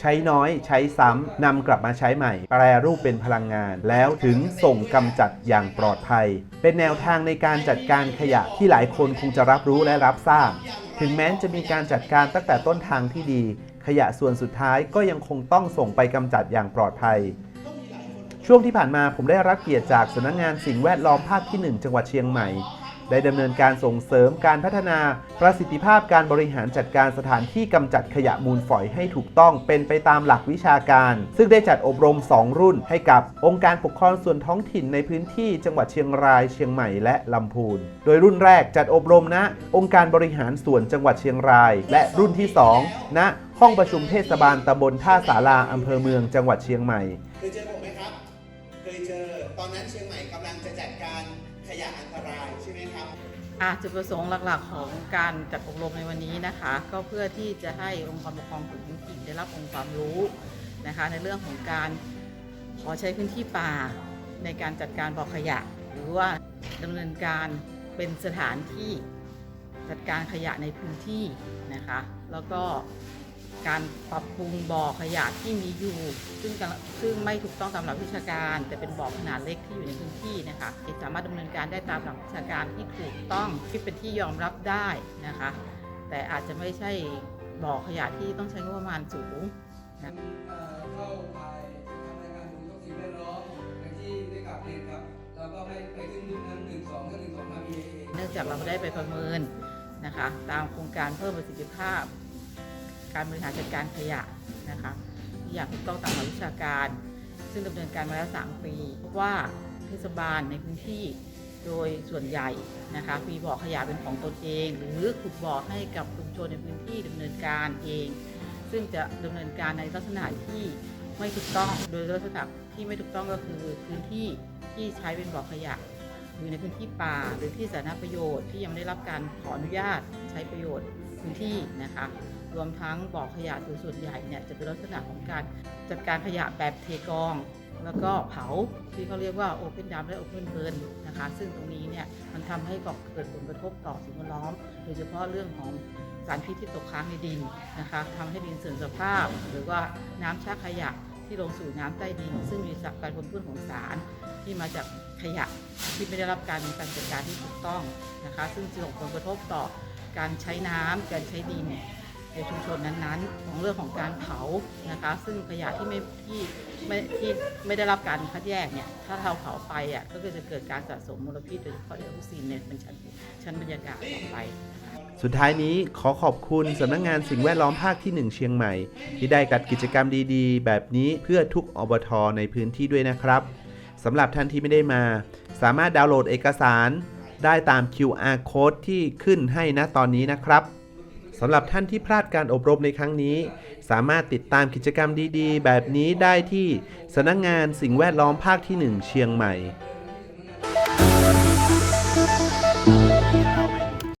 ใช้น้อยใช้ซ้ำนำกลับมาใช้ใหม่ แปรรูปเป็นพลังงาน แล้วถึงส่งกำจัดอย่างปลอดภัย เป็นแนวทางในการจัดการขยะที่หลายคนคงจะรับรู้และรับทราบ ถึงแม้จะมีการจัดการตั้งแต่ต้นทางที่ดี ขยะส่วนสุดท้ายก็ยังคงต้องส่งไปกำจัดอย่างปลอดภัยช่วงที่ผ่านมาผมได้รับเกียรติจากสำนักงงานสิ่งแวดล้อมภาคที่ 1 จังหวัดเชียงใหม่ ได้ดำเนินการส่งเสริมการพัฒนาประสิทธิภาพการบริหารจัดการสถานที่กำจัดขยะมูลฝอยให้ถูกต้องเป็นไปตามหลักวิชาการ ซึ่งได้จัดอบรม 2 รุ่นให้กับองค์การปกครองส่วนท้องถิ่นในพื้นที่จังหวัดเชียงราย เชียงใหม่และลำพูน โดยรุ่นแรกจัดอบรมณองค์การบริหารส่วนจังหวัดเชียงราย และรุ่นที่2ณห้องประชุมเทศบาลตำบลท่าสาราอำเภอเมืองจังหวัดเชียงใหม่เคยเจอผมไหมครับเคยเจอตอนนั้นเชียงใหม่กำลังจะจัดการ ขยะอันตรายใช่ไหมครับอะจุดประสงค์หลักๆของการจัดอบรมในวันนี้นะคะ ก็เพื่อที่จะให้องค์กรปกครองส่วนท้องถิ่นได้รับองค์ความรู้นะคะ ในเรื่องของการขอใช้พื้นที่ป่าในการจัดการบ่อขยะ หรือว่าดำเนินการเป็นสถานที่จัดการขยะในพื้นที่นะคะ แล้วก็ การปรับปรุงบ่อขยะที่มีอยู่ ซึ่งกำลังซึ่งไม่ถูกต้องตามหลักวิชาการ แต่เป็นบ่อขนาดเล็กที่อยู่ในพื้นที่นะคะสามารถดำเนินการได้ตามหลักวิชาการที่ถูกต้องที่เป็นที่ยอมรับได้นะคะ แต่อาจจะไม่ใช่บ่อขยะที่ต้องใช้งบประมาณสูงนะเอ่อเข้าข่ายทำรายการดูทุกสิ่งแวดล้อมอย่างที่ได้กลับเรียนครับเราก็ไม่ไปขึ้นรุ่นนั้นหนึ่งสองก็หนึ่งสองมา BAA เนื่องจากเราได้ไปประเมินนะคะ ตามโครงการเพิ่มประสิทธิภาพ การบริหารจัดการขยะนะคะอย่างถูกต้องตามหลักวิชาการ ซึ่งดำเนินการมาแล้ว 3 ปีพบว่าเทศบาลในพื้นที่โดยส่วนใหญ่นะคะมีบ่อขยะเป็นของตนเอง หรือขุดบ่อให้กับชุมชนในพื้นที่ดำเนินการเอง ซึ่งจะดำเนินการในลักษณะที่ไม่ถูกต้องโดยลักษณะที่ไม่ถูกต้องก็คือพื้นที่ที่ใช้เป็นบ่อขยะอยู่ในพื้นที่ป่าหรือที่สาธารณประโยชน์ที่ยังไม่ได้รับการขออนุญาตใช้ประโยชน์พื้นที่นะคะ รวมทั้งบ่อขยะส่วนใหญ่เนี่ยจะเป็นลักษณะของการจัดการขยะแบบเทกอง แล้วก็เผาที่เขาเรียกว่า Open d u m p และ Open Burn นนะคะ ซึ่งตรงนี้เนี่ยมันทำให้ก่อเกิดผลกระทบต่อสิ่งแวดล้อม โดยเฉพาะเรื่องของสารพิษที่ตกค้างในดินนะคะทำให้ดินเสื่อมสภาพ หรือว่าน้ำชักขยะที่ลงสู่น้ำใต้ดิน ซึ่งมีการปนเปื้อนของสารที่มาจากขยะที่ไม่ได้รับการการจัดการที่ถูกต้องนะคะ ซึ่งจะส่งผลกระทบต่อการใช้น้ำการใช้ดิน ในชุมชนนั้นๆ ของเรื่องของการเผานะคะ ซึ่งขยะที่ไม่ที่ไม่ที่ไม่ได้รับการคัดแยกเนี่ยถ้าเราเผาไปอะก็คือจะเกิดการสะสมมลพิษโดยเฉพาะไดออกซินเนี่ยเป็นชั้นชั้นบรรยากาศต่อไปสุดท้ายนี้ขอขอบคุณสำนักงงานสิ่งแวดล้อมภาคที่ 1 เชียงใหม่ ที่ได้จัดกิจกรรมดีๆ แบบนี้เพื่อทุกอบทในพื้นที่ด้วยนะครับสำหรับท่านที่ไม่ได้มา สามารถดาวน์โหลดเอกสาร ได้ตาม QR code ที่ขึ้นให้ณตอนนี้นะครับ สำหรับท่านที่พลาดการอบรมในครั้งนี้ สามารถติดตามกิจกรรมดีๆ แบบนี้ได้ที่สำนักงงานสิ่งแวดล้อมภาคที่ 1 เชียงใหม่